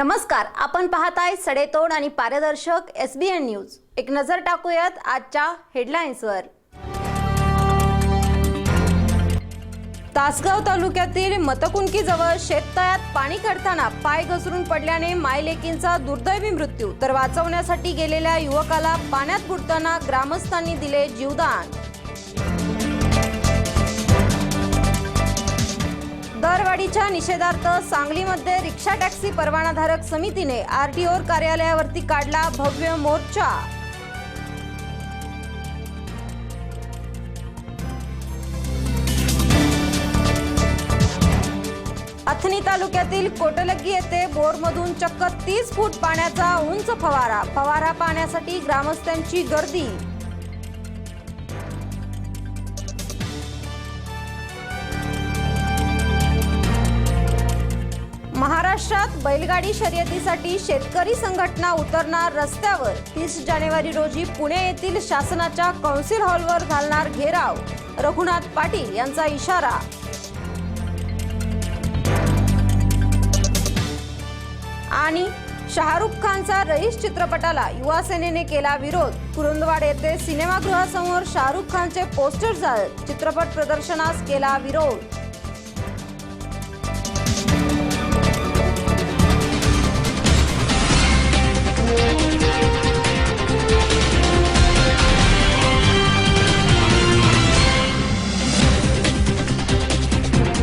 नमस्कार आपण पाहताय सडेतोड आणि पारदर्शक एस बी एन न्यूज एक नजर टाकूयात आजच्या हेडलाईन्सवर तासगाव तालुक्यातील मतकुंकीजवळ शेततळ्यात पाणी काढताना पाय घसरून पडल्याने मायलेकींचा दुर्दैवी मृत्यू. तर वाचवण्यासाठी गेलेल्या युवकाला पाण्यात बुडताना ग्रामस्थांनी दिले जीवदान. दरवाढीच्या निषेधार्थ सांगलीमध्ये रिक्षा टॅक्सी परवानाधारक समितीने आरटीओ कार्यालयावरती काढला भव्य मोर्चा. अथनी तालुक्यातील कोटलग्गी येथे बोरमधून चक्क तीस फूट पाण्याचा उंच फवारा. फवारा पाहण्यासाठी ग्रामस्थांची गर्दी. महाराष्ट्रात बैलगाडी शर्यतीसाठी शेतकरी संघटना उतरणार रस्त्यावर. तीस जानेवारी रोजी पुणे येथील शासनाच्या कौन्सिल हॉलवर घालणार घेराव. रघुनाथ पाटील यांचा इशारा. आणि शाहरुख खानचा रईस चित्रपटाला युवा सेनेने केला विरोध. कुरुंदवाड येथे सिनेमागृहासमोर शाहरुख खानचे पोस्टर जाळत चित्रपट प्रदर्शनास केला विरोध.